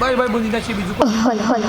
ભાઈ ભાઈ બુંદી નાખી બીજું કોઈ. હલ હલ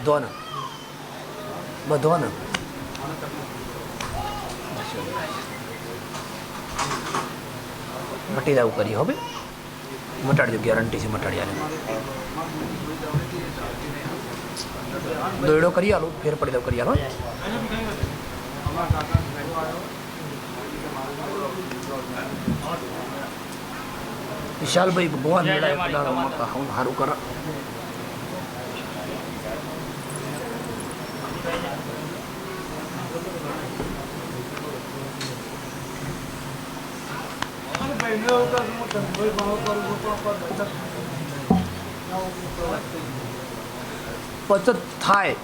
બધોને. બધોને. મટી દાવું કરી હવે મટાડજો ગેરંટી છે મટાડ્યા દોયડો કરી આલો, ફેર પડી દઉં કરી આલો વિશાલભાઈ ભગવાન મેળા એક દાડો હું સારું કર. બચત થાય.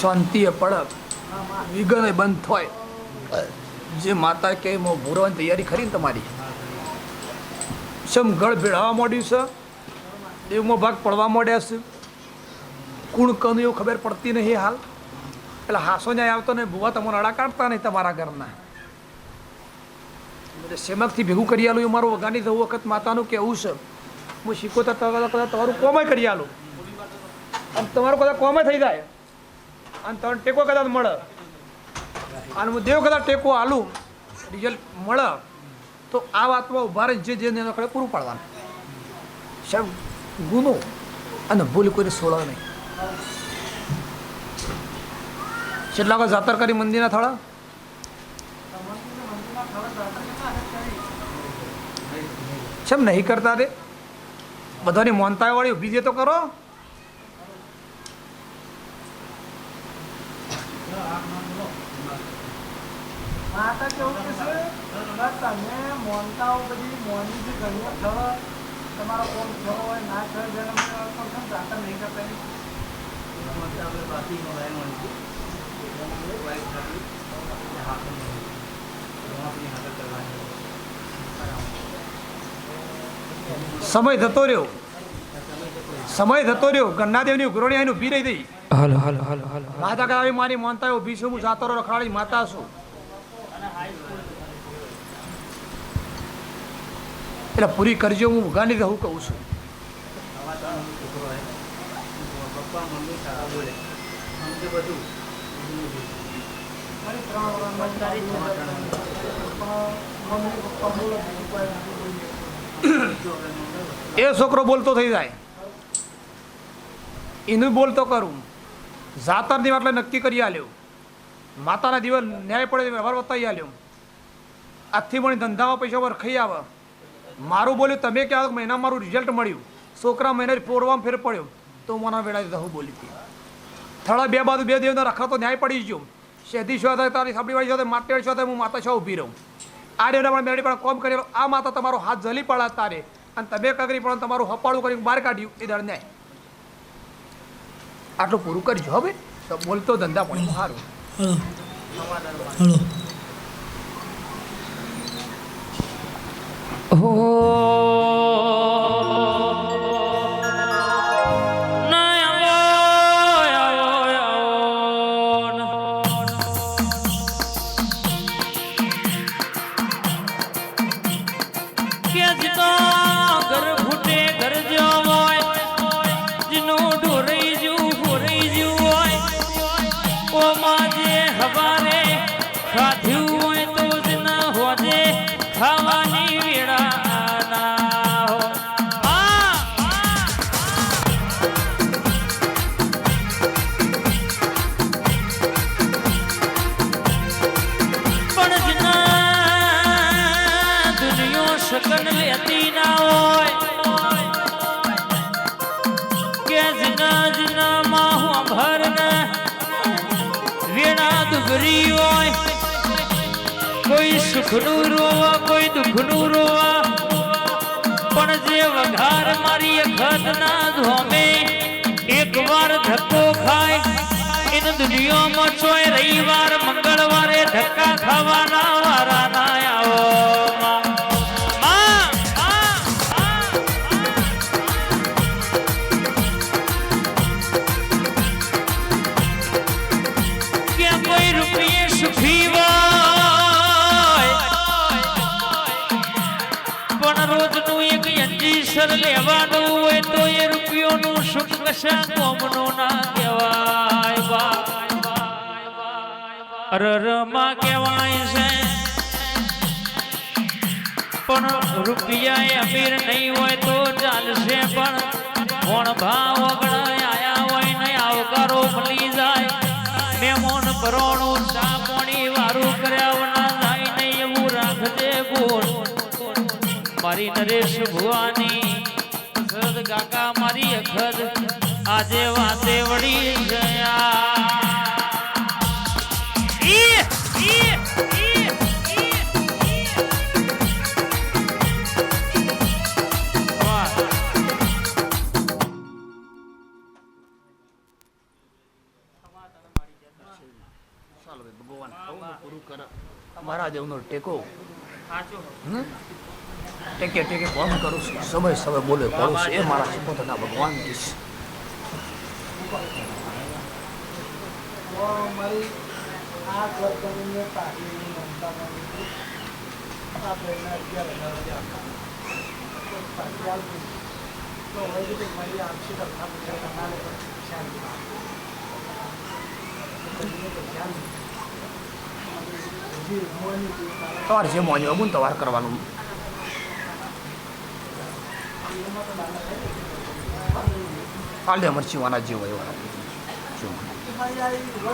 શાંતિએ પડક. વિઘ્ન બંધ થાય. જે માતા કે ભૂરવાની તૈયારી ખરી ને તમારી? સમ ગળ ભેળાવા માંડ્યું છે? દેવમાં ભાગ પડવા માંડ્યા છે? કુણ કનું એવું ખબર પડતી નહીં હાલ? એટલે હાસો ન્યાય આવતો ને ભૂવા તમારા અડા કાઢતા નહીં તમારા ઘરના. એટલે ભેગું કરી આલું એ મારું વગાડી દઉં, વખત માતાનું કેવું છે. હું શીખોતા કદાચ તમારું કોમે કરી આલું. અને તમારું કદાચ કોમે થઈ જાય. અને તમને ટેકો કદાચ મળે. અને હું દેવ કદાચ ટેકો આલું, રિઝલ્ટ મળે, તો આ વાતમાં ઊભા રહી જે જે એના કડે પૂરું પાડવાનું. સાહેબ, ગુનો અને ભૂલ કોઈને છોડો નહીં. કેટલા વખત જાતર કરી મંદિરના થોડા કેમ નહીં કરતા તે? બધાની મોનતા વાળી ઊભી જે તો કરો. માતા કેવું કે છે? તમે મોનતાઓ બધી મોની જે તમારો કોમ થયો હોય, ના થયો જેને પણ જાતા નહીં કરતા? સમય થતો રહ્યો. સમય થતો રહ્યો. ગન્નાદેવની ઉઘરોણી એનું ઊભી રહી હતી હાલો હાલો હાલો હાલો માતા કે આવી મારી માનતા ઊભી છું હું જાતો રખડાડી માતા છું. એટલે પૂરી કરજો હું ઉગાની રહું કહું છું. મારી એ છોકરો બોલતો થઈ જાય. એનું બોલતો કરું. જાતરની એટલે નક્કી કરી આલ્યો. માતાના દિવસ ન્યાય પડે વ્યવહાર બતાવી આલ્યો. આજથી મળી ધંધામાં પૈસા પર ખાઈ આવે. મારું બોલ્યું, તમે ક્યાં મહિના મારું રિઝલ્ટ મળ્યું? છોકરા મહિના પોરવામાં ફેર પડ્યો. તો મને વેળા દહુ બોલી હતી થડા બે બાજુ બે દિવસનો રખાતો ન્યાય પડી ગયો. શેધી શું થાય તારી સાબડી વાળી સાથે માટેડ શું હું માતા છો ઊભી રહું. આ ડેડા પણ પણ કોમ કરેલો આ માતા તમારો હાથ જલી પડ્યા તારે અને તમે કગરી પણ તમારું હપાળું કરી બહાર કાઢ્યું એ દળ ન્યાય. આટલું પૂરું કરજો હવે તો બોલતો ધંધા પણ સારું હલો. ઘર ખાધ્યું હોય તો જ ના હોજે, ખાવાની વેળા ના હો. પણ જના દુનિયો શકન લેતી ના હોય, કે જના જના માં હું ભર વેણા દુભરી હોય. કોઈ સુખનું રોવા, કોઈ દુઃખનું રોવા. પણ જે વઘાર મારી અખત ના ધોમે, એક વાર ધક્કો ખાય. એને દુનિયામાં ચોય રવિવાર, મંગળવારે ધક્કા ખાવાના અંજીસર લેવાનું હોય તો એ રૂપિયોનું સુખ કશા કોમનું ના કહેવાય અરરમાં કહેવાય છે, પણ રૂપિયા અમીર નહીં હોય તો ચાલશે પણ કોણ ભાવ વગડાય, આયા હોય નહીં આવકારો મળી જાય. મેમોન પરોણું ચા પાણી વારું કર્યા જાય નહીં એવું રાખજે બોલ. મારી નરેશ ભુવાની સદ કાકા મારી અખદ આજે વાતે વળી ગયા. ભગવાન પૂરું કરે. મારા જેવનો ટેકો. હમ? ટેકે ટેકે કોમ કરું છું. સમય સમય બોલે કરું છું. એ મારા પોતાના ભગવાન પૈસા તમારે જે મોન્યું અમુન તમારે કરવાનું. દે મરચી વાના જે હોય એવા જો. કીધું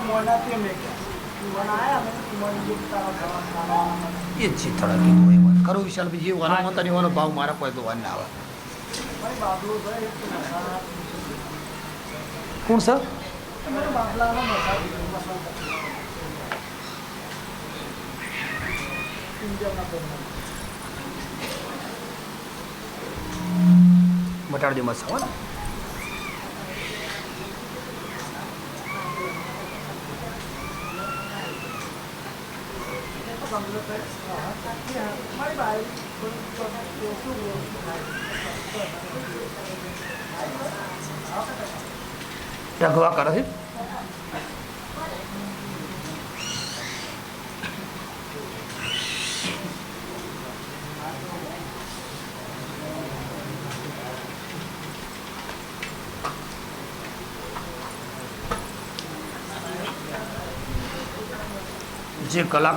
એ જ ચિત્તડા કીધું હોય એવા. ખરું વિશાલ જે વાનો મતા ની વાનો ભાવ મારા કોઈ તો વાર ના આવે કોણ સર બાબલાનો મસાલો મસાલો ગવા કરે છે? જે કલાકાર